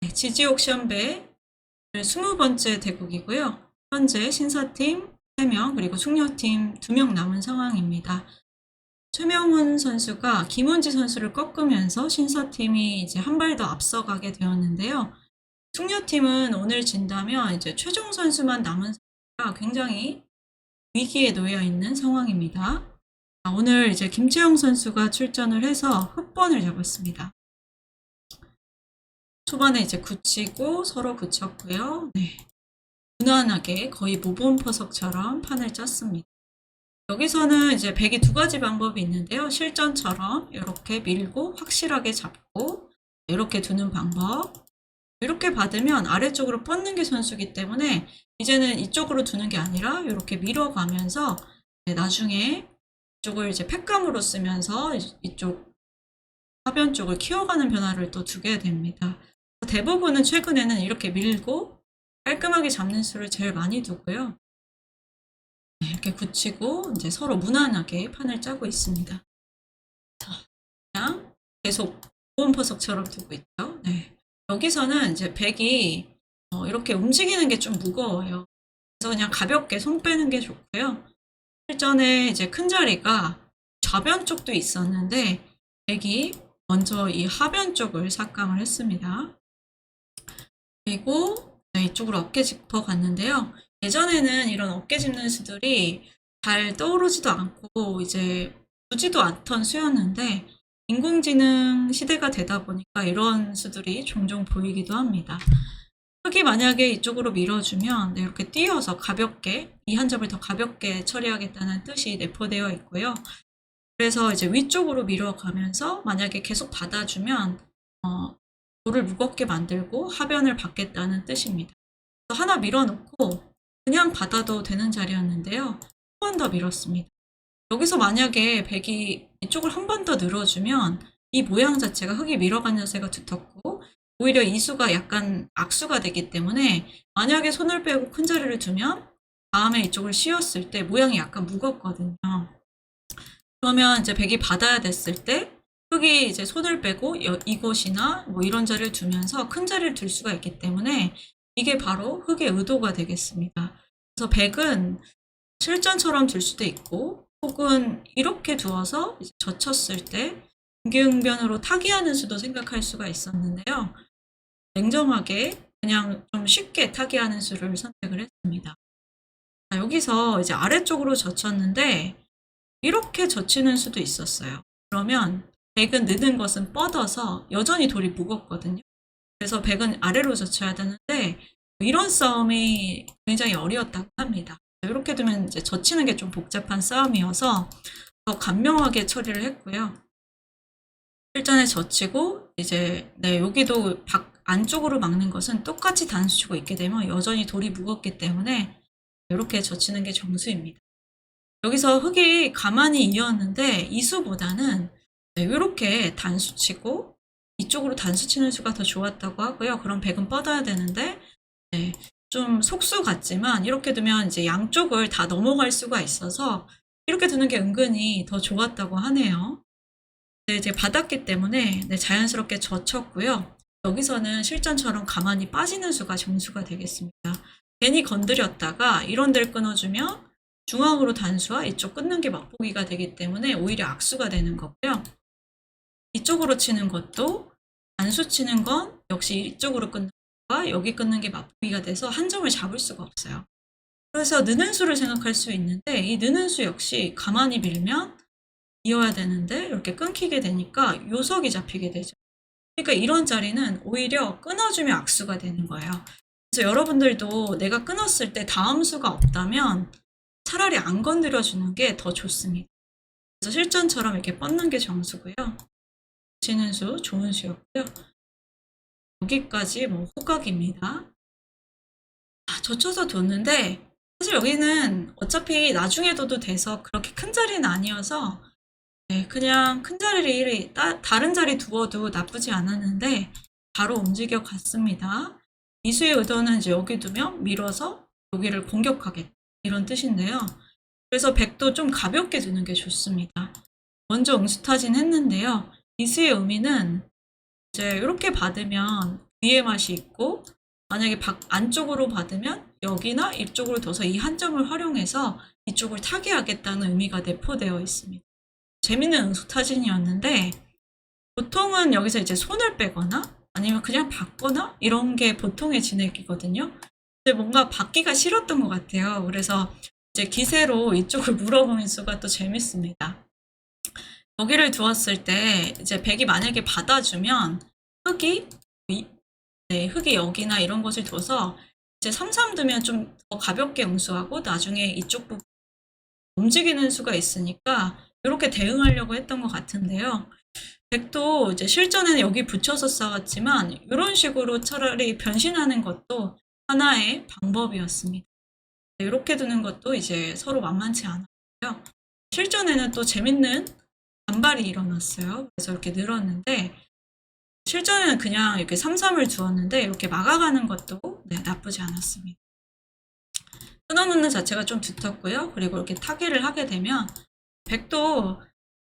네, 지지옥 시험배 20번째 대국이고요. 현재 신사팀 3명 그리고 숙녀팀 2명 남은 상황입니다. 최명훈 선수가 김원지 선수를 꺾으면서 신사팀이 이제 한 발 더 앞서가게 되었는데요. 숙녀팀은 오늘 진다면 이제 최종 선수만 남은 상태라 굉장히 위기에 놓여 있는 상황입니다. 아, 오늘 이제 김채영 선수가 출전을 해서 흑번을 잡았습니다. 초반에 이제 굳히고 서로 붙였고요. 네. 무난하게 거의 모범 포석처럼 판을 짰습니다. 여기서는 이제 백이 두 가지 방법이 있는데요. 실전처럼 이렇게 밀고 확실하게 잡고 이렇게 두는 방법. 이렇게 받으면 아래쪽으로 뻗는 게 선수기 때문에 이제는 이쪽으로 두는 게 아니라 이렇게 밀어가면서 네, 나중에 이쪽을 이제 팩감으로 쓰면서 이- 이쪽 하변 쪽을 키워가는 변화를 또 두게 됩니다. 대부분은 최근에는 이렇게 밀고 깔끔하게 잡는 수를 제일 많이 두고요. 네, 이렇게 굳히고 이제 서로 무난하게 판을 짜고 있습니다. 자, 그냥 계속 보온 포석처럼 두고 있죠. 네. 여기서는 이제 백이 어, 이렇게 움직이는 게 좀 무거워요. 그래서 그냥 가볍게 손 빼는 게 좋고요. 실전에 이제 큰 자리가 좌변 쪽도 있었는데 백이 먼저 이 하변 쪽을 삭감을 했습니다. 그리고 네, 이쪽으로 어깨 짚어 갔는데요. 예전에는 이런 어깨 짚는 수들이 잘 떠오르지도 않고 이제 두지도 않던 수였는데 인공지능 시대가 되다 보니까 이런 수들이 종종 보이기도 합니다. 흙이 만약에 이쪽으로 밀어주면 네, 이렇게 띄어서 가볍게 이 한 점을 더 가볍게 처리하겠다는 뜻이 내포되어 있고요. 그래서 이제 위쪽으로 밀어가면서 만약에 계속 받아주면 어, 돌을 무겁게 만들고 하변을 받겠다는 뜻입니다. 하나 밀어놓고 그냥 받아도 되는 자리였는데요. 한 번 더 밀었습니다. 여기서 만약에 백이 이쪽을 한 번 더 늘어주면 이 모양 자체가 흙이 밀어간 자세가 두텁고 오히려 이 수가 약간 악수가 되기 때문에 만약에 손을 빼고 큰 자리를 두면 다음에 이쪽을 씌웠을 때 모양이 약간 무겁거든요. 그러면 이제 백이 받아야 됐을 때 흙이 이제 손을 빼고 여- 이곳이나 뭐 이런 자리를 두면서 큰 자리를 둘 수가 있기 때문에 이게 바로 흙의 의도가 되겠습니다. 그래서 백은 실전처럼 둘 수도 있고 혹은 이렇게 두어서 젖혔을 때 응기응변으로 타기하는 수도 생각할 수가 있었는데요. 냉정하게 그냥 좀 쉽게 타기하는 수를 선택을 했습니다. 자, 여기서 이제 아래쪽으로 젖혔는데 이렇게 젖히는 수도 있었어요. 그러면 백은 느는 것은 뻗어서 여전히 돌이 무겁거든요. 그래서 백은 아래로 젖혀야 되는데 이런 싸움이 굉장히 어려웠다고 합니다. 이렇게 두면 이제 젖히는 게 좀 복잡한 싸움이어서 더 간명하게 처리를 했고요. 실전에 젖히고 이제 네 여기도 밖 안쪽으로 막는 것은 똑같이 단수치고 있게 되면 여전히 돌이 무겁기 때문에 이렇게 젖히는 게 정수입니다. 여기서 흙이 가만히 이었는데 이수보다는 네, 이렇게 단수 치고 이쪽으로 단수 치는 수가 더 좋았다고 하고요. 그럼 백은 뻗어야 되는데 네, 좀 속수 같지만 이렇게 두면 이제 양쪽을 다 넘어갈 수가 있어서 이렇게 두는 게 은근히 더 좋았다고 하네요. 네, 이제 받았기 때문에 네, 자연스럽게 젖혔고요. 여기서는 실전처럼 가만히 빠지는 수가 정수가 되겠습니다. 괜히 건드렸다가 이런 데를 끊어주면 중앙으로 단수와 이쪽 끊는 게 맛보기가 되기 때문에 오히려 악수가 되는 거고요. 이쪽으로 치는 것도 단수 치는 건 역시 이쪽으로 끊는 것과 여기 끊는 게 맛보기가 돼서 한 점을 잡을 수가 없어요. 그래서 느는 수를 생각할 수 있는데 이 느는 수 역시 가만히 밀면 이어야 되는데 이렇게 끊기게 되니까 요석이 잡히게 되죠. 그러니까 이런 자리는 오히려 끊어주면 악수가 되는 거예요. 그래서 여러분들도 내가 끊었을 때 다음 수가 없다면 차라리 안 건드려 주는 게 더 좋습니다. 그래서 실전처럼 이렇게 뻗는 게 정수고요. 치는 수 좋은 수였고요. 여기까지 뭐 호각입니다. 아, 젖혀서 뒀는데 사실 여기는 어차피 나중에 둬도 돼서 그렇게 큰 자리는 아니어서 네, 그냥 큰 자리를 따- 다른 자리 두어도 나쁘지 않았는데 바로 움직여 갔습니다. 이수의 의도는 이제 여기 두면 밀어서 여기를 공격하겠다 이런 뜻인데요. 그래서 백도 좀 가볍게 두는 게 좋습니다. 먼저 응수타진 했는데요. 이수의 의미는 이제 이렇게 받으면 위에 맛이 있고 만약에 밖 안쪽으로 받으면 여기나 이쪽으로 둬서 이 한 점을 활용해서 이쪽을 타개하겠다는 의미가 내포되어 있습니다. 재밌는 응수 타진이었는데 보통은 여기서 이제 손을 빼거나 아니면 그냥 받거나 이런 게 보통의 진액이거든요. 근데 뭔가 받기가 싫었던 것 같아요. 그래서 이제 기세로 이쪽을 물어보는 수가 또 재밌습니다. 여기를 두었을 때 이제 백이 만약에 받아주면 흙이 이- 네, 흙이 여기나 이런 곳을 둬서 이제 3, 3 두면 좀 더 가볍게 응수하고 나중에 이쪽 부분 움직이는 수가 있으니까 이렇게 대응하려고 했던 것 같은데요. 백도 이제 실전에는 여기 붙여서 싸웠지만 이런 식으로 차라리 변신하는 것도 하나의 방법이었습니다. 이렇게 두는 것도 이제 서로 만만치 않았고요. 실전에는 또 재밌는 반발이 일어났어요. 그래서 이렇게 늘었는데 실전에는 그냥 이렇게 3, 3을 두었는데 이렇게 막아가는 것도 네, 나쁘지 않았습니다. 끊어놓는 자체가 좀 두텁고요. 그리고 이렇게 타기를 하게 되면 백도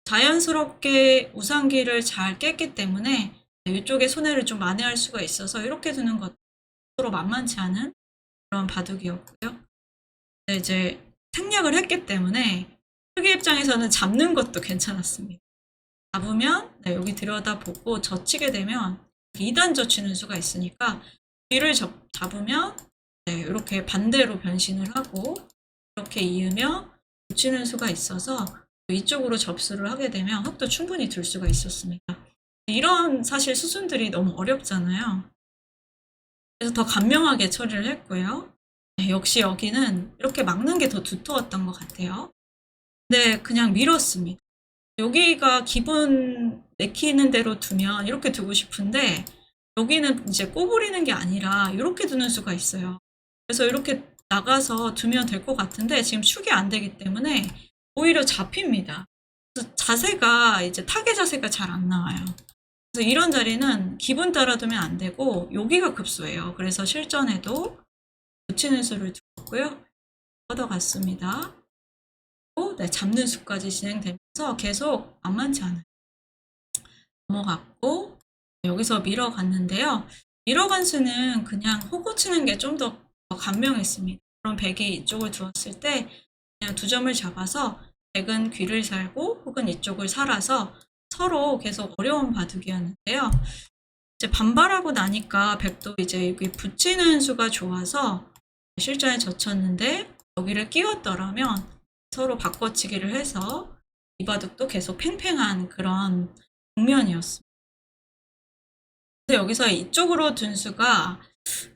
자연스럽게 우상기를 잘 깼기 때문에 이쪽에 손해를 좀 만회할 수가 있어서 이렇게 두는 것도 서로 만만치 않은 그런 바둑이었고요. 네, 이제 생략을 했기 때문에 흑의 입장에서는 잡는 것도 괜찮았습니다. 잡으면 네, 여기 들여다보고 젖히게 되면 2단 젖히는 수가 있으니까 뒤를 접, 잡으면 네, 이렇게 반대로 변신을 하고 이렇게 이으며 붙이는 수가 있어서 이쪽으로 접수를 하게 되면 흙도 충분히 들 수가 있었습니다. 이런 사실 수순들이 너무 어렵잖아요. 그래서 더 간명하게 처리를 했고요. 네, 역시 여기는 이렇게 막는 게 더 두터웠던 것 같아요. 네, 그냥 밀었습니다. 여기가 기본 내키는 대로 두면 이렇게 두고 싶은데 여기는 이제 꼬부리는 게 아니라 이렇게 두는 수가 있어요. 그래서 이렇게 나가서 두면 될 것 같은데 지금 축이 안 되기 때문에 오히려 잡힙니다. 자세가 이제 타겟 자세가 잘 안 나와요. 그래서 이런 자리는 기분 따라 두면 안 되고 여기가 급소예요. 그래서 실전에도 붙이는 수를 두었고요. 뻗어갔습니다. 또, 네, 잡는 수까지 진행되면서 계속 만만치 않아요. 넘어갔고 여기서 밀어갔는데요. 밀어간 수는 그냥 호구 치는 게 좀더 간명했습니다. 그럼 백이 이쪽을 두었을 때 그냥 두 점을 잡아서 백은 귀를 살고 혹은 이쪽을 살아서 서로 계속 어려운 바둑이었는데요. 이제 반발하고 나니까 백도 이제 붙이는 수가 좋아서 실전에 젖혔는데 여기를 끼웠더라면 서로 바꿔치기를 해서 이 바둑도 계속 팽팽한 그런 국면이었습니다. 여기서 이쪽으로 둔 수가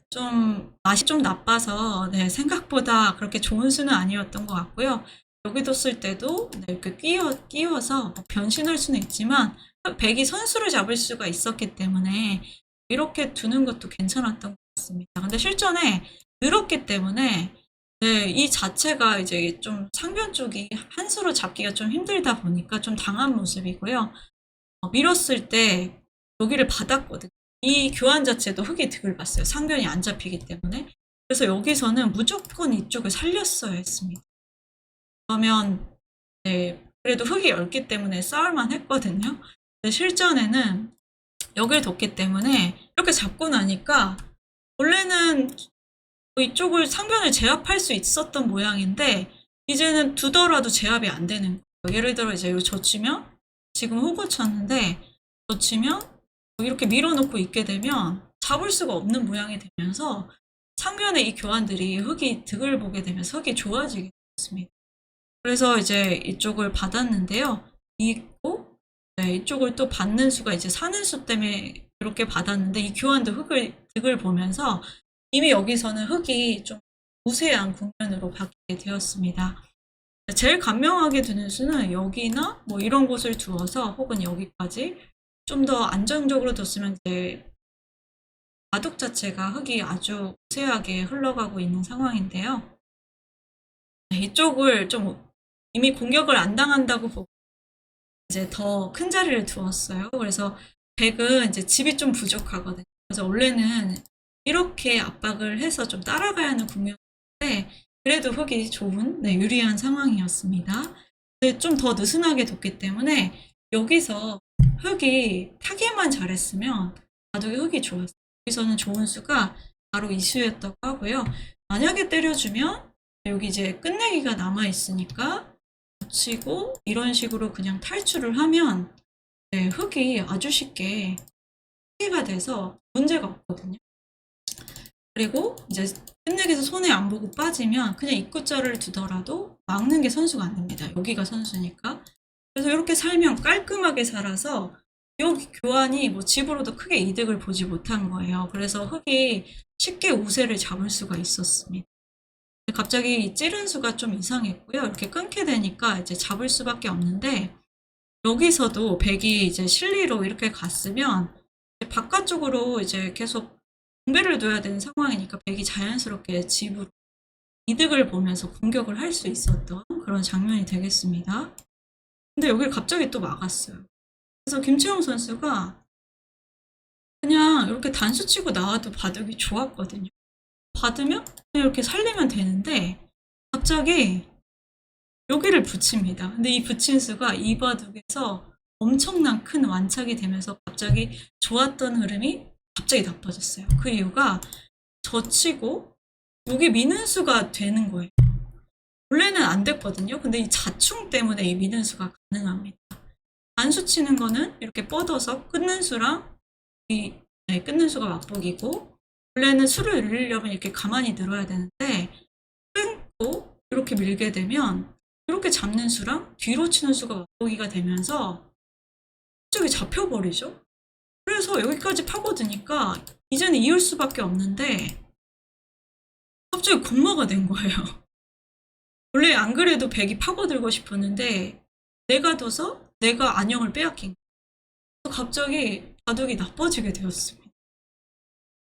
좀 맛이 좀 나빠서 네, 생각보다 그렇게 좋은 수는 아니었던 것 같고요. 여기 뒀을 때도 네, 이렇게 끼워, 끼워서 뭐 변신할 수는 있지만 백이 선수를 잡을 수가 있었기 때문에 이렇게 두는 것도 괜찮았던 것 같습니다. 근데 실전에 늘었기 때문에 네, 이 자체가 이제 좀 상변 쪽이 한 수로 잡기가 좀 힘들다 보니까 좀 당한 모습이고요. 어, 밀었을 때 여기를 받았거든요. 이 교환 자체도 흙이 득을 봤어요. 상변이 안 잡히기 때문에. 그래서 여기서는 무조건 이쪽을 살렸어야 했습니다. 그러면 네, 그래도 흙이 얇기 때문에 싸울만 했거든요. 근데 실전에는 여기를 뒀기 때문에 이렇게 잡고 나니까 원래는 이쪽을 상변을 제압할 수 있었던 모양인데 이제는 두더라도 제압이 안 되는 거예요. 예를 들어 이제 이거 젖히면 지금 호구 쳤는데 젖히면 이렇게 밀어놓고 있게 되면 잡을 수가 없는 모양이 되면서 상변의 이 교환들이 흙이 득을 보게 되면서 흙이 좋아지게 됐습니다. 그래서 이제 이쪽을 받았는데요. 있고 네, 이쪽을 또 받는 수가 이제 사는 수 때문에 이렇게 받았는데 이 교환도 흙을 득을 보면서 이미 여기서는 흙이 좀 우세한 국면으로 바뀌게 되었습니다. 제일 간명하게 두는 수는 여기나 뭐 이런 곳을 두어서 혹은 여기까지 좀 더 안정적으로 뒀으면 이제 바둑 자체가 흙이 아주 우세하게 흘러가고 있는 상황인데요. 네, 이쪽을 좀 이미 공격을 안 당한다고 보고 이제 더 큰 자리를 두었어요. 그래서 백은 이제 집이 좀 부족하거든요. 그래서 원래는 이렇게 압박을 해서 좀 따라가야 하는 국면인데 그래도 흙이 좋은 네, 유리한 상황이었습니다. 좀더 느슨하게 뒀기 때문에 여기서 흙이 타기만 잘했으면 바둑이 흙이 좋았어요. 여기서는 좋은 수가 바로 이 수였다고 하고요. 만약에 때려주면 여기 이제 끝내기가 남아 있으니까 붙이고 이런 식으로 그냥 탈출을 하면 네, 흙이 아주 쉽게 피해가 돼서 문제가 없거든요. 그리고 이제 끝내기에서 손에 안 보고 빠지면 그냥 입구자를 두더라도 막는 게 선수가 안 됩니다. 여기가 선수니까. 그래서 이렇게 살면 깔끔하게 살아서 여기 교환이 뭐 집으로도 크게 이득을 보지 못한 거예요. 그래서 흙이 쉽게 우세를 잡을 수가 있었습니다. 갑자기 이 찌른 수가 좀 이상했고요. 이렇게 끊게 되니까 이제 잡을 수밖에 없는데 여기서도 백이 이제 실리로 이렇게 갔으면 바깥쪽으로 이제 계속 공배를 둬야 되는 상황이니까 백이 자연스럽게 집으로 이득을 보면서 공격을 할 수 있었던 그런 장면이 되겠습니다. 근데 여기를 갑자기 또 막았어요. 그래서 김채영 선수가 그냥 이렇게 단수 치고 나와도 바둑이 좋았거든요. 받으면 이렇게 살리면 되는데 갑자기 여기를 붙입니다. 근데 이 붙인 수가 이 바둑에서 엄청난 큰 완착이 되면서 갑자기 좋았던 흐름이 갑자기 나빠졌어요. 그 이유가 젖히고 여기 미는 수가 되는 거예요. 원래는 안 됐거든요. 근데 이 자충 때문에 이 미는 수가 가능합니다. 단수 치는 거는 이렇게 뻗어서 끊는 수랑 이 네, 끊는 수가 맞보기고 원래는 수를 늘리려면 이렇게 가만히 늘어야 되는데 끊고 이렇게 밀게 되면 이렇게 잡는 수랑 뒤로 치는 수가 맞보기가 되면서 갑자기 잡혀버리죠. 그래서 여기까지 파고드니까 이제는 이을 수밖에 없는데 갑자기 공마가 된 거예요. 원래 안 그래도 백이 파고들고 싶었는데 내가 둬서 내가 안영을 빼앗긴 거예요. 갑자기 바둑이 나빠지게 되었습니다.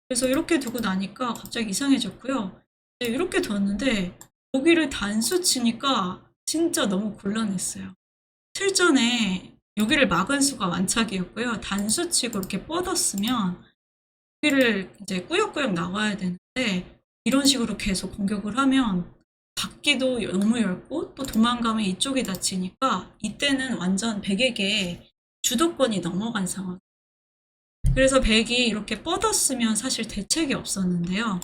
그래서 이렇게 두고 나니까 갑자기 이상해졌고요. 이제 이렇게 뒀는데 여기를 단수 치니까 진짜 너무 곤란했어요. 실전에 여기를 막은 수가 완착이었고요. 단수 치고 이렇게 뻗었으면 여기를 이제 꾸역꾸역 나와야 되는데 이런 식으로 계속 공격을 하면 받기도 너무 얇고 또 도망가면 이쪽이 다치니까 이때는 완전 백에게 주도권이 넘어간 상황. 그래서 백이 이렇게 뻗었으면 사실 대책이 없었는데요.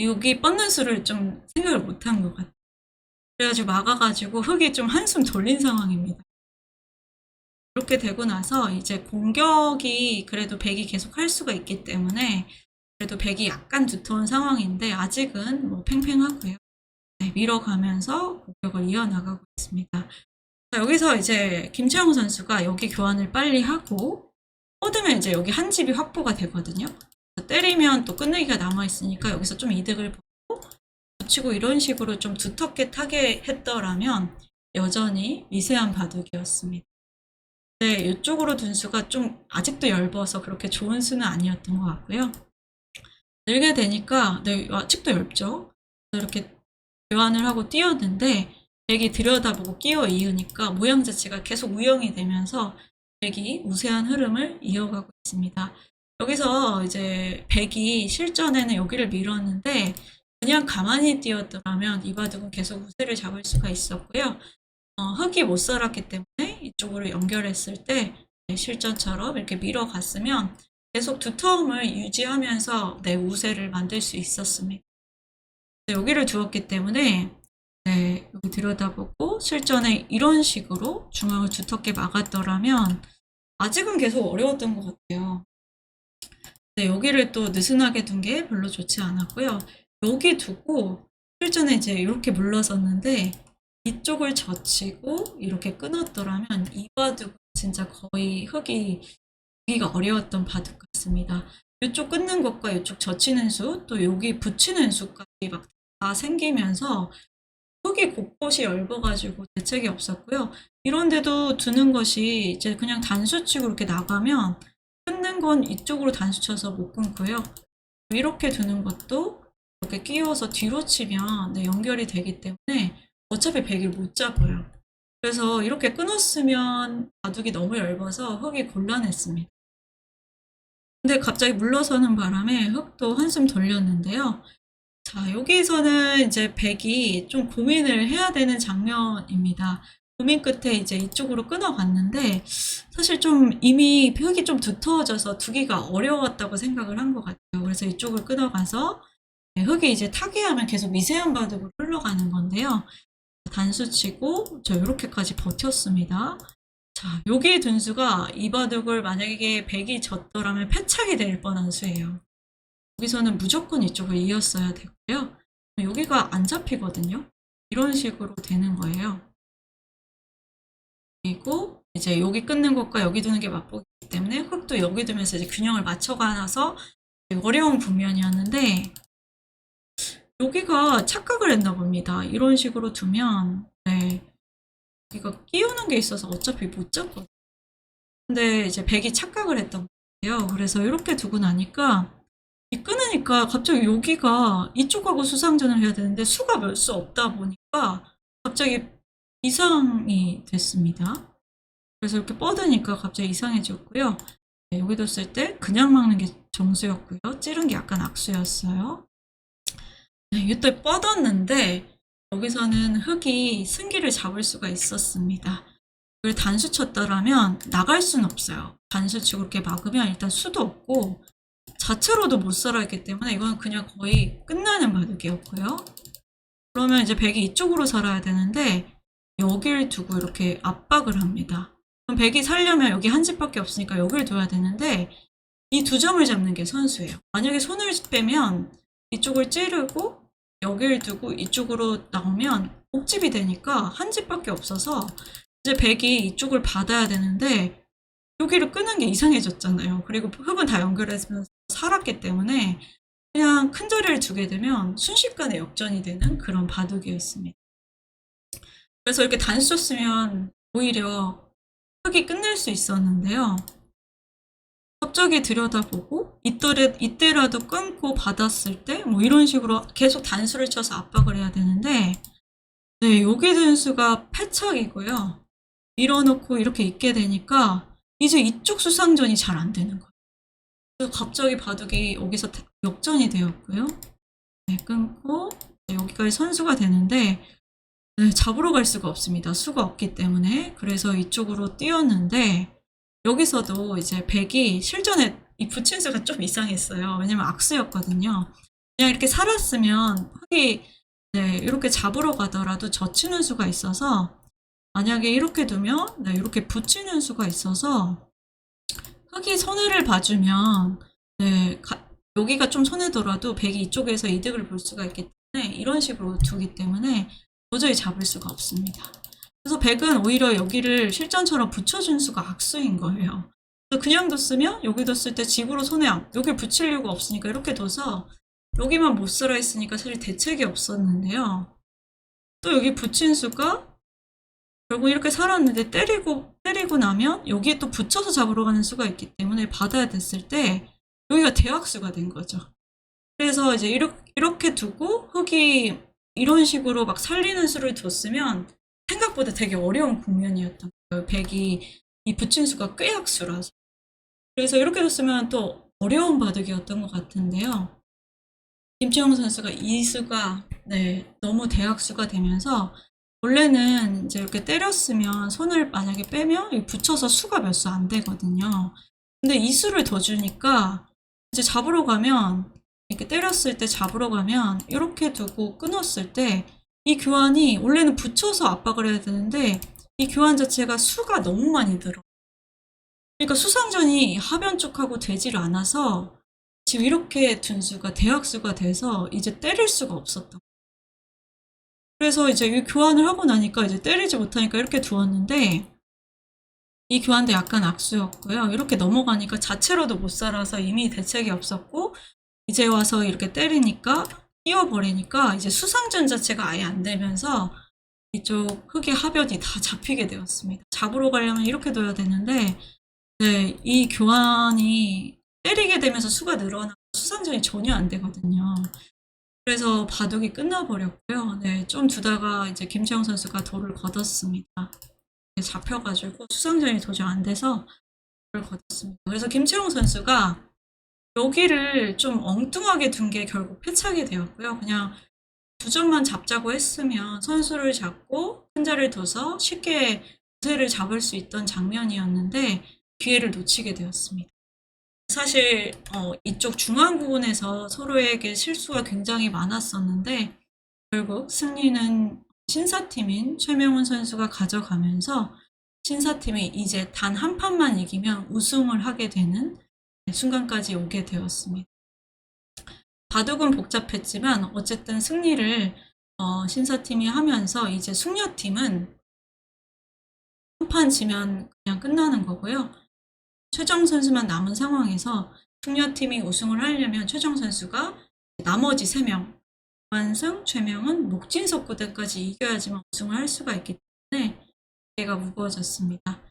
여기 뻗는 수를 좀 생각을 못한 것 같아요. 그래가지고 막아가지고 흙이 좀 한숨 돌린 상황입니다. 이렇게 되고 나서 이제 공격이 그래도 백이 계속 할 수가 있기 때문에 그래도 백이 약간 두터운 상황인데 아직은 뭐 팽팽하고요. 네, 밀어가면서 공격을 이어나가고 있습니다. 자, 여기서 이제 김채영 선수가 여기 교환을 빨리 하고 뻗으면 이제 여기 한 집이 확보가 되거든요. 때리면 또 끝내기가 남아있으니까 여기서 좀 이득을 보고 붙이고 이런 식으로 좀 두텁게 타게 했더라면 여전히 미세한 바둑이었습니다. 네, 이쪽으로 둔 수가 좀 아직도 얇아서 그렇게 좋은 수는 아니었던 것 같고요. 늘게 되니까 네, 아직도 얇죠. 이렇게 교환을 하고 띄었는데 백이 들여다보고 끼어 이으니까 모양 자체가 계속 우영이 되면서 백이 우세한 흐름을 이어가고 있습니다. 여기서 이제 백이 실전에는 여기를 밀었는데 그냥 가만히 띄었더라면 이 바둑은 계속 우세를 잡을 수가 있었고요. 어, 흙이 못 살았기 때문에 이쪽으로 연결했을 때 네, 실전처럼 이렇게 밀어갔으면 계속 두터움을 유지하면서 내 우세를 만들 수 있었습니다. 네, 여기를 두었기 때문에 네, 여기 들여다보고 실전에 이런 식으로 중앙을 두텁게 막았더라면 아직은 계속 어려웠던 것 같아요. 네, 여기를 또 느슨하게 둔 게 별로 좋지 않았고요. 여기 두고 실전에 이제 이렇게 물러섰는데 이쪽을 젖히고 이렇게 끊었더라면 이 바둑 진짜 거의 흙이 보기가 어려웠던 바둑 같습니다. 이쪽 끊는 것과 이쪽 젖히는 수, 또 여기 붙이는 수까지 막 다 생기면서 흙이 곳곳이 얇아가지고 대책이 없었고요. 이런데도 두는 것이 이제 그냥 단수치고 이렇게 나가면 끊는 건 이쪽으로 단수 쳐서 못 끊고요. 이렇게 두는 것도 이렇게 끼워서 뒤로 치면 네, 연결이 되기 때문에 어차피 백을 못 잡아요. 그래서 이렇게 끊었으면 바둑이 너무 얇아서 흙이 곤란했습니다. 근데 갑자기 물러서는 바람에 흙도 한숨 돌렸는데요. 자, 여기서는 이제 백이 좀 고민을 해야 되는 장면입니다. 고민 끝에 이제 이쪽으로 끊어갔는데 사실 좀 이미 흙이 좀 두터워져서 두기가 어려웠다고 생각을 한 것 같아요. 그래서 이쪽을 끊어가서 네, 흙이 이제 타기하면 계속 미세한 바둑으로 흘러가는 건데요. 단수 치고 저 이렇게까지 버텼습니다. 자, 여기 둔수가 이 바둑을 만약에 백이 졌더라면 패착이 될 뻔한 수예요. 여기서는 무조건 이쪽을 이었어야 되고요. 여기가 안 잡히거든요. 이런 식으로 되는 거예요. 그리고 이제 여기 끊는 것과 여기 두는 게 맞보기 때문에 흙도 여기 두면서 이제 균형을 맞춰가서 어려운 국면이었는데 여기가 착각을 했나 봅니다. 이런 식으로 두면 네, 여기가 끼우는 게 있어서 어차피 못 잡거든요. 근데 이제 백이 착각을 했던 거예요. 그래서 이렇게 두고 나니까 이 끊으니까 갑자기 여기가 이쪽하고 수상전을 해야 되는데 수가 몇 수 없다 보니까 갑자기 이상이 됐습니다. 그래서 이렇게 뻗으니까 갑자기 이상해졌고요. 네, 여기 뒀을 때 그냥 막는 게 정수였고요. 찌른 게 약간 악수였어요. 네, 이때 뻗었는데 여기서는 흙이 승기를 잡을 수가 있었습니다. 그걸 단수 쳤더라면 나갈 수는 없어요. 단수 치고 이렇게 막으면 일단 수도 없고 자체로도 못 살아있기 때문에 이건 그냥 거의 끝나는 바둑이었고요. 그러면 이제 백이 이쪽으로 살아야 되는데 여길 두고 이렇게 압박을 합니다. 그럼 백이 살려면 여기 한 집밖에 없으니까 여기를 둬야 되는데 이 두 점을 잡는 게 선수예요. 만약에 손을 빼면 이쪽을 찌르고 여기를 두고 이쪽으로 나오면 옥집이 되니까 한 집밖에 없어서 이제 백이 이쪽을 받아야 되는데 여기를 끄는 게 이상해졌잖아요. 그리고 흙은 다 연결해서 살았기 때문에 그냥 큰 자리를 두게 되면 순식간에 역전이 되는 그런 바둑이었습니다. 그래서 이렇게 단수 쳤으면 오히려 흙이 끝낼 수 있었는데요. 갑자기 들여다보고 이때래, 이때라도 끊고 받았을 때 뭐 이런 식으로 계속 단수를 쳐서 압박을 해야 되는데 네, 여기 단수가 패착이고요. 밀어놓고 이렇게 있게 되니까 이제 이쪽 수상전이 잘 안 되는 거예요. 그래서 갑자기 바둑이 여기서 역전이 되었고요. 네, 끊고 네, 여기까지 선수가 되는데 네, 잡으러 갈 수가 없습니다. 수가 없기 때문에 그래서 이쪽으로 뛰었는데 여기서도 이제 백이 실전에 이 붙인 수가 좀 이상했어요. 왜냐면 악수였거든요. 그냥 이렇게 살았으면 흙이 네, 이렇게 잡으러 가더라도 젖히는 수가 있어서 만약에 이렇게 두면 네, 이렇게 붙이는 수가 있어서 흙이 손해를 봐주면 네, 가- 여기가 좀 손해더라도 백이 이쪽에서 이득을 볼 수가 있기 때문에 이런 식으로 두기 때문에 도저히 잡을 수가 없습니다. 그래서 백은 오히려 여기를 실전처럼 붙여준 수가 악수인 거예요. 그냥 뒀으면 여기 뒀을 때 집으로 안, 여기 붙일 이유가 없으니까 이렇게 둬서 여기만 못 살아 있으니까 사실 대책이 없었는데요. 또 여기 붙인 수가 결국 이렇게 살았는데 때리고 때리고 나면 여기에 또 붙여서 잡으러 가는 수가 있기 때문에 받아야 됐을 때 여기가 대학수가 된 거죠. 그래서 이제 이렇게, 이렇게 두고 흙이 이런 식으로 막 살리는 수를 뒀으면 생각보다 되게 어려운 국면이었던 거예요. 백이 이 붙인 수가 꽤 악수라서. 그래서 이렇게 뒀으면 또 어려운 바둑이었던 것 같은데요. 김치영 선수가 이 수가 네, 너무 대학수가 되면서 원래는 이제 이렇게 때렸으면 손을 만약에 빼면 붙여서 수가 몇 수 안 되거든요. 근데 이 수를 더 주니까 이제 잡으러 가면 이렇게 때렸을 때 잡으러 가면 이렇게 두고 끊었을 때 이 교환이 원래는 붙여서 압박을 해야 되는데 이 교환 자체가 수가 너무 많이 들어. 그러니까 수상전이 하변 쪽하고 되질 않아서 지금 이렇게 둔 수가 대학수가 돼서 이제 때릴 수가 거예요. 그래서 이제 이 교환을 하고 나니까 이제 때리지 못하니까 이렇게 두었는데 이 교환도 약간 악수였고요. 이렇게 넘어가니까 자체로도 못 살아서 이미 대책이 없었고 이제 와서 이렇게 때리니까 띄워버리니까 이제 수상전 자체가 아예 안 되면서 이쪽 흙의 하변이 다 잡히게 되었습니다. 잡으러 가려면 이렇게 둬야 되는데 네, 이 교환이 때리게 되면서 수가 늘어나고 수상전이 전혀 안 되거든요. 그래서 바둑이 끝나버렸고요. 네, 좀 두다가 이제 김채영 선수가 돌을 걷었습니다. 네, 잡혀가지고 수상전이 도저히 안 돼서 돌을 걷었습니다. 그래서 김채영 선수가 여기를 좀 엉뚱하게 둔 게 결국 패착이 되었고요. 그냥 두 점만 잡자고 했으면 선수를 잡고 큰 자를 둬서 쉽게 우세를 잡을 수 있던 장면이었는데 기회를 놓치게 되었습니다. 사실 어, 이쪽 중앙 부분에서 서로에게 실수가 굉장히 많았었는데 결국 승리는 신사팀인 최명훈 선수가 가져가면서 신사팀이 이제 단 한 판만 이기면 우승을 하게 되는 순간까지 오게 되었습니다. 바둑은 복잡했지만 어쨌든 승리를 어, 신사팀이 하면서 이제 숙녀팀은 한 판 지면 그냥 끝나는 거고요. 최정 선수만 남은 상황에서 숙녀팀이 우승을 하려면 최정 선수가 나머지 3명 완승, 최명은 목진석 구대까지 이겨야지만 우승을 할 수가 있기 때문에 무게가 무거워졌습니다.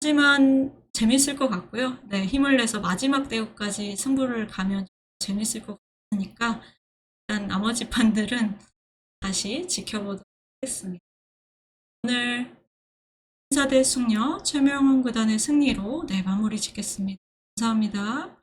하지만 재밌을 것 같고요. 네, 힘을 내서 마지막 대우까지 승부를 가면 재밌을 것 같으니까 일단 나머지 판들은 다시 지켜보도록 하겠습니다. 오늘 신사대 숙녀 최명훈 구단의 승리로 네, 마무리 짓겠습니다. 감사합니다.